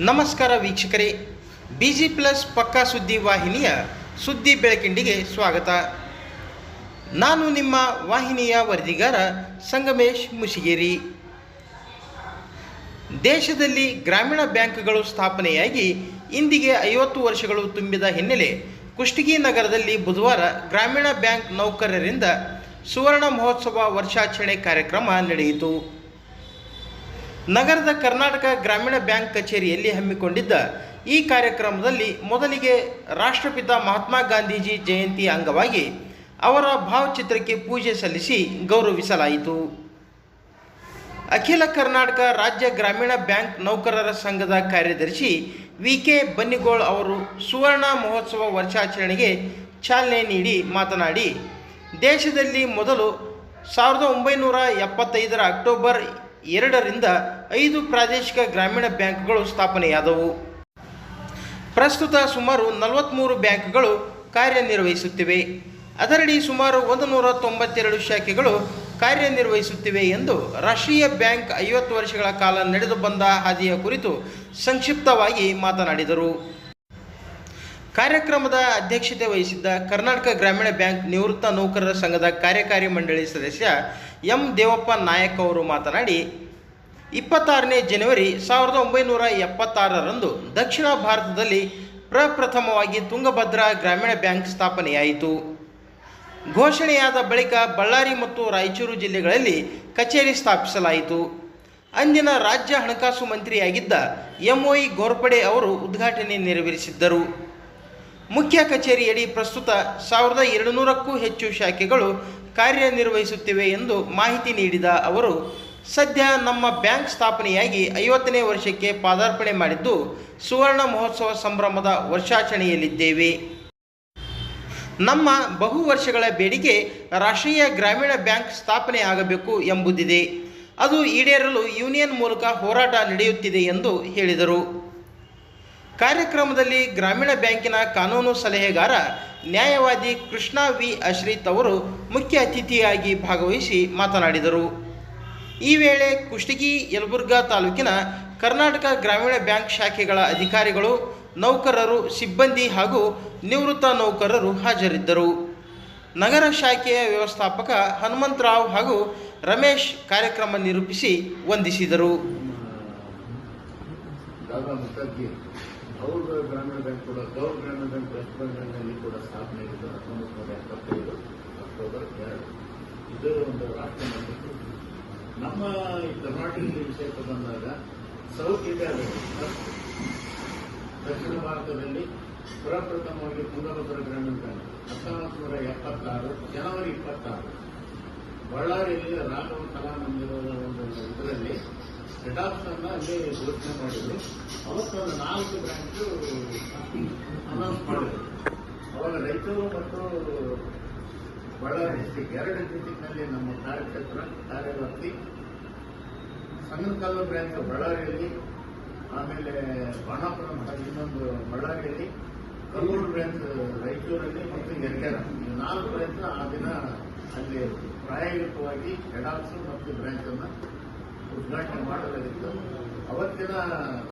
ನಮಸ್ಕಾರ ವೀಕ್ಷಕರೇ. Busy plus ಪಕ್ಕಾ ಸುದ್ದಿ ವಾಹಿನಿಯ ಸುದ್ದಿ ಬೆಳಕಿಂಡಿಗೆ ಸ್ವಾಗತ. ನಾನು ನಿಮ್ಮ ವಾಹಿನಿಯ ವರದಿಗಾರ ಸಂಗಮೇಶ್ ಮುಸಿಗೇರಿ ದೇಶದಲ್ಲಿ ಗ್ರಾಮೀಣ ಬ್ಯಾಂಕ್ಗಳು ಸ್ಥಾಪನೆಯಾಗಿ ಇಂದಿಗೆ ಐವತ್ತು ವರ್ಷಗಳು ತುಂಬಿದ ಹಿನ್ನೆಲೆ ಕುಷ್ಟಗಿ ನಗರದಲ್ಲಿ ಬುಧವಾರ ಗ್ರಾಮೀಣ ಬ್ಯಾಂಕ್ ನೌಕರರಿಂದ ಸುವರ್ಣ ಮಹೋತ್ಸವ ವರ್ಷಾಚರಣೆ ಕಾರ್ಯಕ್ರಮ ನಡೆಯಿತು. ನಗರದ ಕರ್ನಾಟಕ ಗ್ರಾಮೀಣ ಬ್ಯಾಂಕ್ ಕಚೇರಿಯಲ್ಲಿ ಹಮ್ಮಿಕೊಂಡಿದ್ದ ಈ ಕಾರ್ಯಕ್ರಮದಲ್ಲಿ ಮೊದಲಿಗೆ ರಾಷ್ಟ್ರಪಿತ ಮಹಾತ್ಮ ಗಾಂಧೀಜಿ ಜಯಂತಿ ಅಂಗವಾಗಿ ಅವರ ಭಾವಚಿತ್ರಕ್ಕೆ ಪೂಜೆ ಸಲ್ಲಿಸಿ ಗೌರವಿಸಲಾಯಿತು. ಅಖಿಲ ಕರ್ನಾಟಕ ರಾಜ್ಯ ಗ್ರಾಮೀಣ ಬ್ಯಾಂಕ್ ನೌಕರರ ಸಂಘದ ಕಾರ್ಯದರ್ಶಿ ವಿ ಕೆ ಬನ್ನಿಗೋಳ್ ಅವರು ಸುವರ್ಣ ಮಹೋತ್ಸವ ವರ್ಷಾಚರಣೆಗೆ ಚಾಲನೆ ನೀಡಿ ಮಾತನಾಡಿ, ದೇಶದಲ್ಲಿ ಮೊದಲು ಸಾವಿರದ ಒಂಬೈನೂರ ಎಪ್ಪತ್ತೈದರ ಅಕ್ಟೋಬರ್ ಎರಡರಿಂದ ಐದು ಪ್ರಾದೇಶಿಕ ಗ್ರಾಮೀಣ ಬ್ಯಾಂಕ್ಗಳು ಸ್ಥಾಪನೆಯಾದವು. ಪ್ರಸ್ತುತ ಸುಮಾರು ನಲವತ್ತ್ಮೂರು ಬ್ಯಾಂಕ್ಗಳು ಕಾರ್ಯನಿರ್ವಹಿಸುತ್ತಿವೆ. ಅದರಡಿ ಸುಮಾರು ಒಂದು ನೂರ ತೊಂಬತ್ತೆರಡು ಶಾಖೆಗಳು ಕಾರ್ಯನಿರ್ವಹಿಸುತ್ತಿವೆ ಎಂದು ರಾಷ್ಟ್ರೀಯ ಬ್ಯಾಂಕ್ ಐವತ್ತು ವರ್ಷಗಳ ಕಾಲ ನಡೆದು ಬಂದ ಹಾದಿಯ ಕುರಿತು ಸಂಕ್ಷಿಪ್ತವಾಗಿ ಮಾತನಾಡಿದರು. ಕಾರ್ಯಕ್ರಮದ ಅಧ್ಯಕ್ಷತೆ ವಹಿಸಿದ್ದ ಕರ್ನಾಟಕ ಗ್ರಾಮೀಣ ಬ್ಯಾಂಕ್ ನಿವೃತ್ತ ನೌಕರರ ಸಂಘದ ಕಾರ್ಯಕಾರಿ ಮಂಡಳಿ ಸದಸ್ಯ ಎಂ ದೇವಪ್ಪ ನಾಯಕ್ ಅವರು ಮಾತನಾಡಿ, ಇಪ್ಪತ್ತಾರನೇ ಜನವರಿ ಸಾವಿರದ ಒಂಬೈನೂರ ಎಪ್ಪತ್ತಾರರಂದು ದಕ್ಷಿಣ ಭಾರತದಲ್ಲಿ ಪ್ರಪ್ರಥಮವಾಗಿ ತುಂಗಭದ್ರಾ ಗ್ರಾಮೀಣ ಬ್ಯಾಂಕ್ ಸ್ಥಾಪನೆಯಾಯಿತು. ಘೋಷಣೆಯಾದ ಬಳಿಕ ಬಳ್ಳಾರಿ ಮತ್ತು ರಾಯಚೂರು ಜಿಲ್ಲೆಗಳಲ್ಲಿ ಕಚೇರಿ ಸ್ಥಾಪಿಸಲಾಯಿತು. ಅಂದಿನ ರಾಜ್ಯ ಹಣಕಾಸು ಮಂತ್ರಿಯಾಗಿದ್ದ ಎಂಒಇ ಗೋರ್ಪಡೆ ಅವರು ಉದ್ಘಾಟನೆ ನೆರವೇರಿಸಿದ್ದರು. ಮುಖ್ಯ ಕಚೇರಿಯಡಿ ಪ್ರಸ್ತುತ ಸಾವಿರದ ಎರಡುನೂರಕ್ಕೂ ಹೆಚ್ಚು ಶಾಖೆಗಳು ಕಾರ್ಯನಿರ್ವಹಿಸುತ್ತಿವೆ ಎಂದು ಮಾಹಿತಿ ನೀಡಿದ ಅವರು, ಸದ್ಯ ನಮ್ಮ ಬ್ಯಾಂಕ್ ಸ್ಥಾಪನೆಯಾಗಿ ಐವತ್ತನೇ ವರ್ಷಕ್ಕೆ ಪಾದಾರ್ಪಣೆ ಮಾಡಿದ್ದು ಸುವರ್ಣ ಮಹೋತ್ಸವ ಸಂಭ್ರಮದ ವರ್ಷಾಚರಣೆಯಲ್ಲಿದ್ದೇವೆ. ನಮ್ಮ ಬಹು ವರ್ಷಗಳ ಬೇಡಿಕೆ ರಾಷ್ಟ್ರೀಯ ಗ್ರಾಮೀಣ ಬ್ಯಾಂಕ್ ಸ್ಥಾಪನೆ ಆಗಬೇಕು ಎಂಬುದಿದೆ. ಅದು ಈಡೇರಲು ಯೂನಿಯನ್ ಮೂಲಕ ಹೋರಾಟ ನಡೆಯುತ್ತಿದೆ ಎಂದು ಹೇಳಿದರು. ಕಾರ್ಯಕ್ರಮದಲ್ಲಿ ಗ್ರಾಮೀಣ ಬ್ಯಾಂಕಿನ ಕಾನೂನು ಸಲಹೆಗಾರ ನ್ಯಾಯವಾದಿ ಕೃಷ್ಣ ವಿ ಅಶ್ರಿತ್ ಅವರು ಮುಖ್ಯ ಅತಿಥಿಯಾಗಿ ಭಾಗವಹಿಸಿ ಮಾತನಾಡಿದರು. ಈ ವೇಳೆ ಕುಷ್ಟಗಿ, ಯಲಬುರ್ಗಾ ತಾಲೂಕಿನ ಕರ್ನಾಟಕ ಗ್ರಾಮೀಣ ಬ್ಯಾಂಕ್ ಶಾಖೆಗಳ ಅಧಿಕಾರಿಗಳು, ನೌಕರರು, ಸಿಬ್ಬಂದಿ ಹಾಗೂ ನಿವೃತ್ತ ನೌಕರರು ಹಾಜರಿದ್ದರು. ನಗರ ಶಾಖೆಯ ವ್ಯವಸ್ಥಾಪಕ ಹನುಮಂತರಾವ್ ಹಾಗೂ ರಮೇಶ್ ಕಾರ್ಯಕ್ರಮ ನಿರೂಪಿಸಿ ವಂದಿಸಿದರು. ದಾದಾ ಮುಖರ್ಜಿ ಅವರು ಗ್ರಾಮೀಣ ಬ್ಯಾಂಕ್ ಕೂಡ ಗೌರ್ ಗ್ರಾಮೀಣ ಬ್ಯಾಂಕ್ ವೆಸ್ಟ್ ಬೆಂಗಾಲ್ನಲ್ಲಿ ಕೂಡ ಸ್ಥಾಪನೆ ಆಗಿದೆ ಹತ್ತೊಂಬತ್ತು ನೂರ ಎಪ್ಪತ್ತೈದು ಅಕ್ಟೋಬರ್ ಎರಡು. ಇದು ಒಂದು ರಾಷ್ಟ್ರ ನಮ್ಮ ಈ ಕರ್ನಾಟಕದ ವಿಷಯಕ್ಕೆ ಬಂದಾಗ ಸೌತ್ ಇಂಡಿಯಾದಲ್ಲಿ ದಕ್ಷಿಣ ಭಾರತದಲ್ಲಿ ಪ್ರಪ್ರಥಮವಾಗಿ ತುಂಗಭದ್ರ ಗ್ರಾಮೀಣ ಬ್ಯಾಂಕ್, ಹತ್ತೊಂಬತ್ತು ನೂರ ಎಪ್ಪತ್ತಾರು, ಜನವರಿ ಇಪ್ಪತ್ತಾರು. ಬಳ್ಳಾರಿಯಲ್ಲಿ ರಾಘವ ಕಲಾಮಂದಿರದ ಒಂದು ಇದರಲ್ಲಿ ಹೆಡ್ ಅನ್ನ ಅಲ್ಲಿ ಘೋಷಣೆ ಮಾಡಿದ್ರು. ಅವತ್ತೊಂದು ನಾಲ್ಕು ಬ್ರಾಂಚು ಅನೌನ್ಸ್ ಮಾಡಿದ್ರು. ಅವಾಗ ರೈತರು ಮತ್ತು ಬಳ್ಳಾರಿ ಡಿಸ್ಟಿಕ್ ಎರಡು ಡಿಸ್ಟಿಕ್ನಲ್ಲಿ ನಮ್ಮ ಕಾರ್ಯಕ್ಷೇತ್ರ ಕಾರ್ಯವ್ಯಾಪ್ತಿ ಸಂಗನಕಲ್ಲು ಬ್ರಾಂಚ್ ಬಳ್ಳಾರಿಯಲ್ಲಿ, ಆಮೇಲೆ ಬಾಣಾಪುರ ಇನ್ನೊಂದು ಬಳ್ಳಾರಿಯಲ್ಲಿ, ಕಲ್ಲೂರು ಬ್ರಾಂಚ್ ರಾಯಚೂರಲ್ಲಿ ಮತ್ತು ಯರ್ಗೆರ ಈ ನಾಲ್ಕು ಬ್ರಾಂಚ್ ಆ ದಿನ ಅಲ್ಲಿ ಪ್ರಾಯೋಗಿಕವಾಗಿ ಎಡಾಪ್ಸು ಮತ್ತು ಬ್ರಾಂಚ್ ಅನ್ನ ಉದ್ಘಾಟನೆ ಮಾಡಲಾಗಿತ್ತು. ಅವತ್ತಿನ